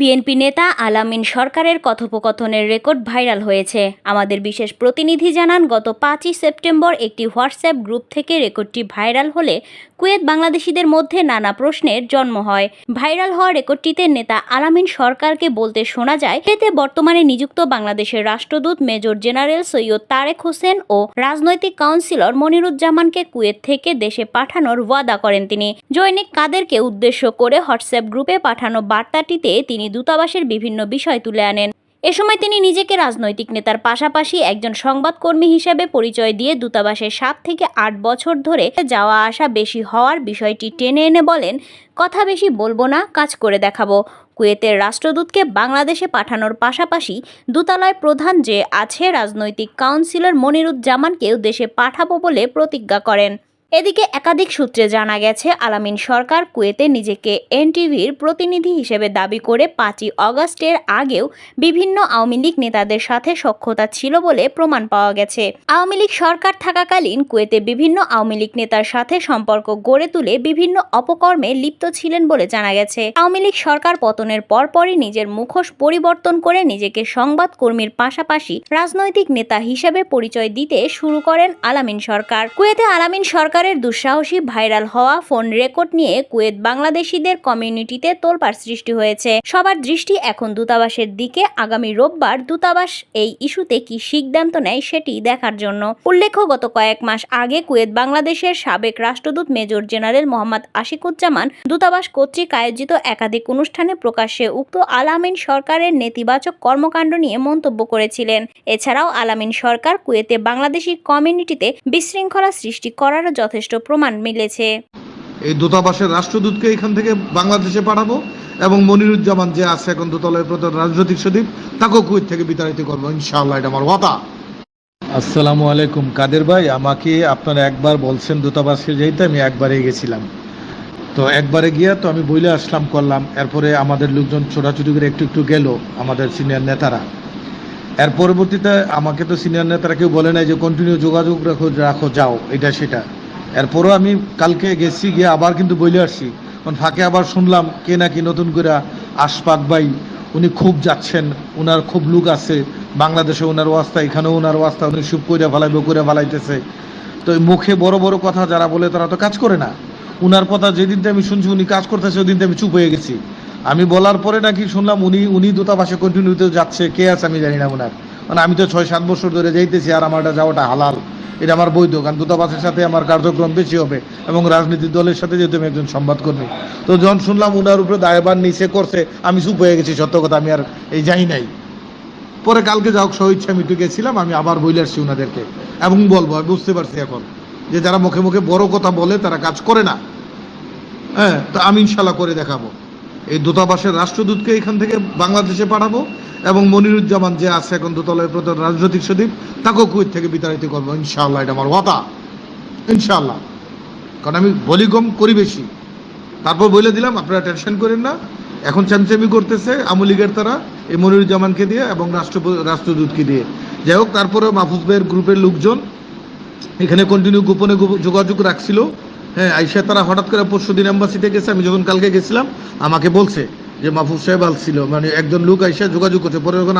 BNP নেতা আলামিন সরকারের কথোপকথনের রেকর্ড ভাইরাল হয়েছে। আমাদের বিশেষ প্রতিনিধি জানান, গত পাঁচই সেপ্টেম্বর একটি হোয়াটসঅ্যাপ গ্রুপ থেকে রেকর্ডটি ভাইরাল হলে কুয়েত বাংলাদেশিদের মধ্যে নানা প্রশ্নের জন্ম হয়। ভাইরাল হওয়া রেকর্ডটিতে নেতা আলামিন সরকারকে বলতে শোনা যায়, এতে বর্তমানে নিযুক্ত বাংলাদেশের রাষ্ট্রদূত মেজর জেনারেল সৈয়দ তারেক হোসেন ও রাজনৈতিক কাউন্সিলর মনিরুজ্জামানকে কুয়েত থেকে দেশে পাঠানোর ওয়াদা করেন তিনি। জৈনিক কাদেরকে উদ্দেশ্য করে হোয়াটসঅ্যাপ গ্রুপে পাঠানো বার্তাটিতে তিনি দূতাবাসের বিভিন্ন বিষয় তুলে আনেন। এ সময় তিনি নিজেকে রাজনৈতিক নেতার পাশাপাশি একজন সংবাদকর্মী হিসেবে পরিচয় দিয়ে দূতাবাসে সাত থেকে আট বছর ধরে যাওয়া আসা বেশি হওয়ার বিষয়টি টেনে এনে বলেন, কথা বেশি বলব না, কাজ করে দেখাবো। কুয়েতের রাষ্ট্রদূতকে বাংলাদেশে পাঠানোর পাশাপাশি দূতালয় প্রধান যে আছে রাজনৈতিক কাউন্সিলর মনিরুজ্জামানকেও দেশে পাঠাবো বলে প্রতিজ্ঞা করেন। এদিকে একাধিক সূত্রে জানা গেছে, আলামিন সরকার কুয়েতে নিজেকে এনটিভির প্রতিনিধি হিসেবে দাবি করে পাঁচই অগস্টের আগেও বিভিন্ন আওয়ামী লীগ নেতাদের সাথে সক্ষতা ছিল বলে প্রমাণ পাওয়া গেছে। আওয়ামী লীগ সরকার থাকাকালীন কুয়েতে বিভিন্ন আওয়ামী লীগ নেতার সাথে সম্পর্ক গড়ে তুলে বিভিন্ন অপকর্মে লিপ্ত ছিলেন বলে জানা গেছে। আওয়ামী লীগ সরকার পতনের পরপরই নিজের মুখোশ পরিবর্তন করে নিজেকে সংবাদকর্মীর পাশাপাশি রাজনৈতিক নেতা হিসেবে পরিচয় দিতে শুরু করেন আলামিন সরকার। কুয়েতে আলামিন সরকারের দুঃসাহসী ভাইরাল হওয়া ফোন রেকর্ড নিয়ে কুয়েত বাংলাদেশিদের কমিউনিটিতে তোলপাড় সৃষ্টি হয়েছে। সবার দৃষ্টি এখন দূতাবাসের দিকে। আগামী রোববার দূতাবাস এই ইস্যুতে কি সিদ্ধান্ত নেয় সেটি দেখার জন্য। উল্লেখ্য, গত কয়েক মাস আগে কুয়েত বাংলাদেশের সাবেক রাষ্ট্রদূত মেজর জেনারেল মোহাম্মদ আশিকুজ্জামান দূতাবাস কর্তৃক আয়োজিত একাধিক অনুষ্ঠানে প্রকাশ্যে উক্ত আলামিন সরকারের নেতিবাচক কর্মকাণ্ড নিয়ে মন্তব্য করেছিলেন। এছাড়াও আলামিন সরকার কুয়েতে বাংলাদেশি কমিউনিটিতে বিশৃঙ্খলা সৃষ্টি করারও যথেষ্ট প্রমাণ মিলেছে। এই দূতাবাসের রাষ্ট্রদূতকে এখান থেকে বাংলাদেশে পাঠাবো এবং মনিরুজ্জামান যে আছে এখন দূতালয়ের প্রধান রাজনৈতিক সচিব তাকেও কুয়েত থেকে বিতাড়িত করব। ইনশাআল্লাহ এটা আমার কথা আসসালামু আলাইকুম কাদের ভাই? আমাকে আপনারা একবার বলছেন দূতাবাসে যাইতে আমি একবারে গেছিলাম। তো একবারে গিয়া তো আমি বইলে আসলাম করলাম। এরপরে আমাদের লোকজন ছোটাছুটি করে একটু একটু গেল আমাদের সিনিয়র নেতারা। এর পরবর্তীতে আমাকে তো সিনিয়র নেতারা কেউ বলে নাই যে কন্টিনিউ যোগাযোগ রাখো রাখো যাও। এটা সেটা। এরপরও আমি কালকে গেছি, গিয়ে আবার কিন্তু বইলে আসছি। কারণ ফাঁকে আবার শুনলাম কে নাকি নতুন করে আশপাক ভাই, উনি খুব যাচ্ছেন ওনার খুব লুক আছে, বাংলাদেশে ওনার ওয়াস্তা এখানেও ওনার ওয়াস্তা উনি সুপ করে ফেলাইবে করে ফেলাইতেছে। তো মুখে বড় বড় কথা যারা বলে তারা তো কাজ করে না। উনার কথা যেদিন থেকে আমি শুনছি উনি কাজ করতেছে ওদিন থেকে আমি চুপ হয়ে গেছি। আমি বলার পরে নাকি শুনলাম উনি উনি দূতাবাসে কন্টিনিউতে যাচ্ছে, কে আছে আমি জানি না ওনার মানে আমি তো ছয় সাত বছর ধরে যাইতেছি আর আমারটা যাওয়াটা হালাল। এটা আমার বৈধ, কারণ দূতাবাসের সাথে আমার কার্যক্রম বেশি হবে এবং রাজনীতির দলের সাথে যেহেতু আমি একজন সংবাদকর্মী তো যখন শুনলাম উনার উপরে দায়ভার নিচে করছে, আমি চুপ হয়ে গেছি, সত্য কথা, আমি আর এই যাই নাই। পরে কালকে যাও স্বইচ্ছা আমি একটু গেছিলাম, আমি আবার বইলে আসছি ওনাদেরকে এবং বলব, আমি বুঝতে পারছি এখন যে যারা মুখে মুখে বড় কথা বলে, তারা কাজ করে না। হ্যাঁ তো আমি ইনশাল্লাহ করে দেখাবো। এই দূতাবাসের রাষ্ট্রদূতকে এখান থেকে বাংলাদেশে পাঠাবো এবং মনিরুজ্জামান যে আছে এখন দূতালয়ের প্রধান রাজনৈতিক সচিব, তাকেও কুয়েত থেকে বিতাড়িত করব। ইনশাআল্লাহ এটা আমার কথা ইনশাআল্লাহ। কারণ আমি বলি কম করি বেশি। তারপর বলে দিলাম, আপনারা টেনশন করেন না। এখন চ্যামচামি করতেছে আমলিগের তারা, এই মনিরুজ্জামানকে দিয়ে এবং রাষ্ট্র রাষ্ট্রদূতকে দিয়ে। যাই হোক তারপরে মাহফুজ ভাইয়ের গ্রুপের লোকজন এখানে কন্টিনিউ গোপনে যোগাযোগ রাখছিল। হ্যাঁ আইসা তারা হঠাৎ করে পরশু দিন অ্যাম্বাসিতে গেছে। আমি যখন কালকে গেছিলাম, আমাকে বলছে যে মাহফুজ সাহেব আসছিল। মানে একজন লোক আইসা যোগাযোগ করছে। পরে যখন